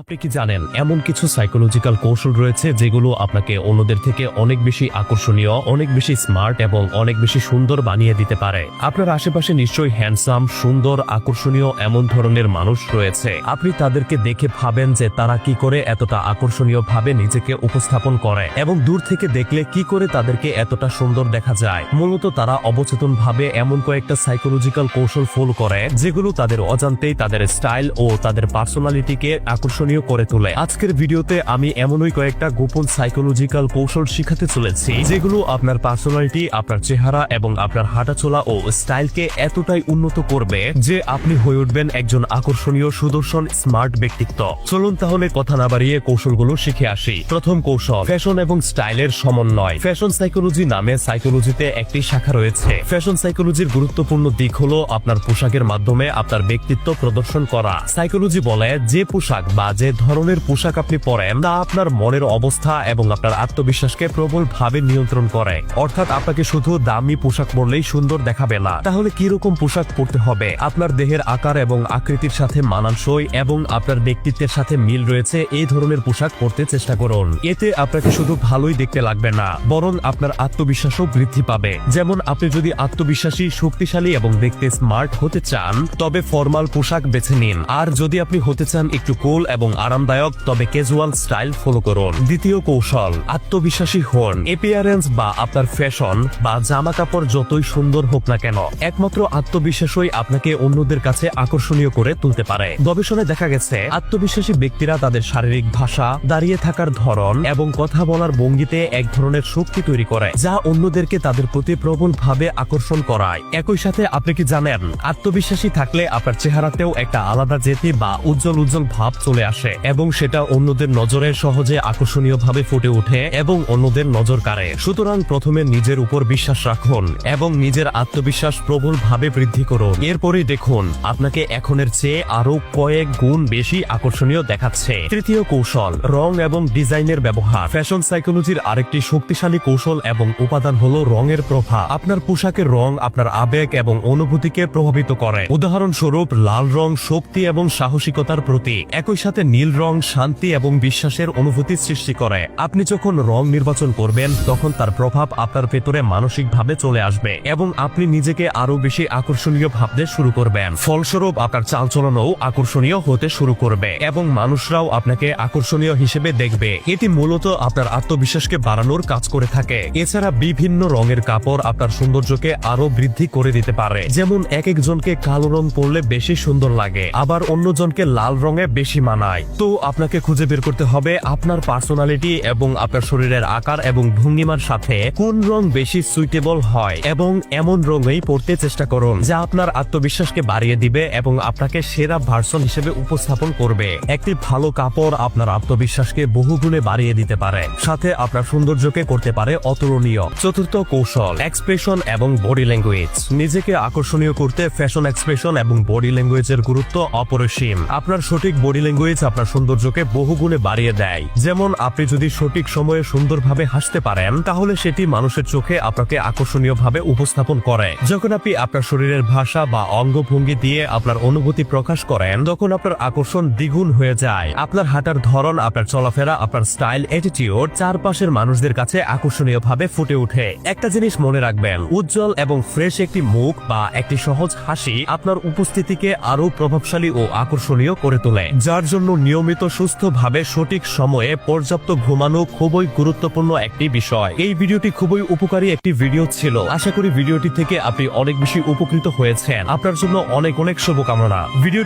আপনি কি জানেন, এমন কিছু সাইকোলজিক্যাল কৌশল রয়েছে যেগুলো আপনাকে অন্যদের থেকে অনেক বেশি আকর্ষণীয়, অনেক বেশি স্মার্ট এবং অনেক বেশি সুন্দর বানিয়ে দিতে পারে? আপনার আশেপাশে নিশ্চয়ই হ্যান্ডসাম সুন্দর, আকর্ষণীয় এমন ধরনের মানুষ রয়েছে। আপনি তাদেরকে দেখে ভাবেন যে তারা কি করে এতটা আকর্ষণীয় ভাবে নিজেকে উপস্থাপন করে এবং দূর থেকে দেখলে কি করে তাদেরকে এতটা সুন্দর দেখা যায়। মূলত তারা অবচেতন ভাবে এমন কয়েকটা সাইকোলজিক্যাল কৌশল ফলো করে, যেগুলো তাদের অজান্তেই তাদের স্টাইল ও তাদের পার্সোনালিটিকে আকর্ষণীয় করে তোলে। আজকের ভিডিওতে আমি এমনই কয়েকটা গোপন সাইকোলজিক্যাল কৌশল শিখাতে চলেছি, যেগুলো আপনার পার্সোনালিটি আপনার চেহারা এবং আপনার হাঁটাচলা ও স্টাইলকে এতটাই উন্নত করবে যে আপনি হয়ে উঠবেন একজন আকর্ষণীয়, সুদর্শন স্মার্ট ব্যক্তিত্ব। চলুন তাহলে কথা না বাড়িয়ে কৌশলগুলো শিখে আসি। প্রথম কৌশল ফ্যাশন এবং স্টাইলের সমন্বয়। ফ্যাশন সাইকোলজি নামে সাইকোলজিতে একটি শাখা রয়েছে। ফ্যাশন সাইকোলজির গুরুত্বপূর্ণ দিক হলো আপনার পোশাকের মাধ্যমে আপনার ব্যক্তিত্ব প্রদর্শন করা। সাইকোলজি বলে যে পোশাক বা যে ধরনের পোশাক আপনি পরেন, তা আপনার মনের অবস্থা এবং আপনার আত্মবিশ্বাসকে প্রবল ভাবে নিয়ন্ত্রণ করে। অর্থাৎ আপনাকে শুধু দামি পোশাক পরলেই সুন্দর দেখাবে না। তাহলে কি রকম পোশাক পরতে হবে? আপনার দেহের আকার এবং আকৃতির সাথে মানানসই এবং আপনার ব্যক্তিত্বের সাথে মিল রয়েছে, এই ধরনের পোশাক পরতে চেষ্টা করুন। এতে আপনাকে শুধু ভালোই দেখতে লাগবে না, বরং আপনার আত্মবিশ্বাসও বৃদ্ধি পাবে। যেমন আপনি যদি আত্মবিশ্বাসী, শক্তিশালী এবং দেখতে স্মার্ট হতে চান, তবে ফর্মাল পোশাক বেছে নিন। আর যদি আপনি হতে চান একটু কুল এবং আরামদায়ক, তবে ক্যাজুয়াল স্টাইল ফলো করুন। দ্বিতীয় কৌশল, আত্মবিশ্বাসী হন। এপিয়ারেন্স বা আপনার ফ্যাশন বা জামা কাপড় যতই সুন্দর হোক না কেন, একমাত্র আত্মবিশ্বাসই আপনাকে অন্যদের কাছে আকর্ষণীয় করে তুলতে পারে। গবেষণায় দেখা গেছে, আত্মবিশ্বাসী ব্যক্তিরা তাদের শারীরিক ভাষা, দাঁড়িয়ে থাকার ধরন এবং কথা বলার ভঙ্গিতে এক ধরনের শক্তি তৈরি করে, যা অন্যদেরকে তাদের প্রতি প্রবল ভাবে আকর্ষণ করায়। একই সাথে আপনি কি জানেন, আত্মবিশ্বাসী থাকলে আপনার চেহারাতেও একটা আলাদা জেতি বা উজ্জ্বল উজ্জ্বল ভাব চলে আসে। এবং সেটা অন্যদের নজরে সহজে আকর্ষণীয় ভাবে ফুটে ওঠে এবং অন্যদের নজর কাড়ে। সুতরাং প্রথমে নিজের উপর বিশ্বাস রাখুন এবং নিজের আত্মবিশ্বাস প্রবল ভাবে বৃদ্ধি করুন। এরপরে দেখুন, আপনাকে এখনের চেয়ে আরও কয়েক গুণ বেশি আকর্ষণীয় দেখাচ্ছে। তৃতীয় কৌশল, রং এবং ডিজাইনের ব্যবহার। ফ্যাশন সাইকোলজির আরেকটি শক্তিশালী কৌশল এবং উপাদান হলো রঙের প্রভাব। আপনার পোশাকের রং আপনার আবেগ এবং অনুভূতিকে প্রভাবিত করে। উদাহরণস্বরূপ, লাল রং শক্তি এবং সাহসিকতার প্রতীক। একই সাথে নীল রং শান্তি এবং বিশ্বাসের অনুভূতি সৃষ্টি করে। আপনি যখন রং নির্বাচন করবেন, তখন তার প্রভাব আপনার ভেতরে মানসিকভাবে চলে আসবে এবং আপনি নিজেকে আরও বেশি আকর্ষণীয় ভাবতে শুরু করবেন। ফলস্বরূপ, আপনার চালচলনও আকর্ষণীয় হতে শুরু করবে এবং মানুষরাও আপনাকে আকর্ষণীয় হিসেবে দেখবে। এটি মূলত আপনার আত্মবিশ্বাসকে বাড়ানোর কাজ করে থাকে। এছাড়া বিভিন্ন রঙের কাপড় আপনার সৌন্দর্যকে আরও বৃদ্ধি করে দিতে পারে। যেমন এক একজনকে কালো রং পরলে বেশি সুন্দর লাগে, আবার অন্যজনকে লাল রঙে বেশি মানায় তো আপনাকে খুঁজে বের করতে হবে আপনার পার্সোনালিটি এবং আপনার শরীরের আকার এবং ভঙ্গিমার সাথে কোন রং বেশি সুইটেবল হয় এবং এমন রঙেই পড়তে চেষ্টা করুন, যা আপনার আত্মবিশ্বাসকে বাড়িয়ে দিবে এবং আপনাকে সেরা ভার্সন হিসেবে উপস্থাপন করবে। একটি ভালো কাপড় আপনার আত্মবিশ্বাসকে বহুগুণে বাড়িয়ে দিতে পারে, সাথে আপনার সৌন্দর্যকে করতে পারে অতুলনীয়। চতুর্থ কৌশল এক্সপ্রেশন এবং বডি ল্যাঙ্গুয়েজ নিজেকে আকর্ষণীয় করতে ফ্যাশন এক্সপ্রেশন এবং বডি ল্যাঙ্গুয়েজের গুরুত্ব অপরিসীম। আপনার সঠিক বডি ল্যাঙ্গুয়েজ আপনার সৌন্দর্যকে বহুগুণে বাড়িয়ে দেয়। যেমন, আপনি যদি সঠিক সময়ে সুন্দরভাবে হাসতে পারেন, তাহলে সেটি মানুষের চোখে আপনাকে আকর্ষণীয়ভাবে উপস্থাপন করে। যখন আপনি আপনার শরীরের ভাষা বা অঙ্গভঙ্গি দিয়ে আপনার অনুভূতি প্রকাশ করেন, তখন আপনার আকর্ষণ দ্বিগুণ হয়ে যায়। আপনার হাঁটার ধরন, আপনার চলাফেরা, আপনার স্টাইল অ্যাটিটিউড চারপাশের মানুষদের কাছে আকর্ষণীয়ভাবে ফুটে ওঠে। একটা জিনিস মনে রাখবেন, উজ্জ্বল এবং ফ্রেশ একটি মুখ বা একটি সহজ হাসি আপনার উপস্থিতিকে আরও প্রভাবশালী ও আকর্ষণীয় করে তোলে। যার জন্য নিয়মিত সুস্থভাবে সঠিক সময়ে পর্যাপ্ত ঘুমানো খুবই গুরুত্বপূর্ণ একটি বিষয়। এই ভিডিওটি খুবই উপকারী একটি ভিডিও ছিল। আশা করি ভিডিওটি থেকে আপনি অনেক বেশি উপকৃত হয়েছেন। আপনার জন্য অনেক অনেক শুভকামনা। ভিডিওটি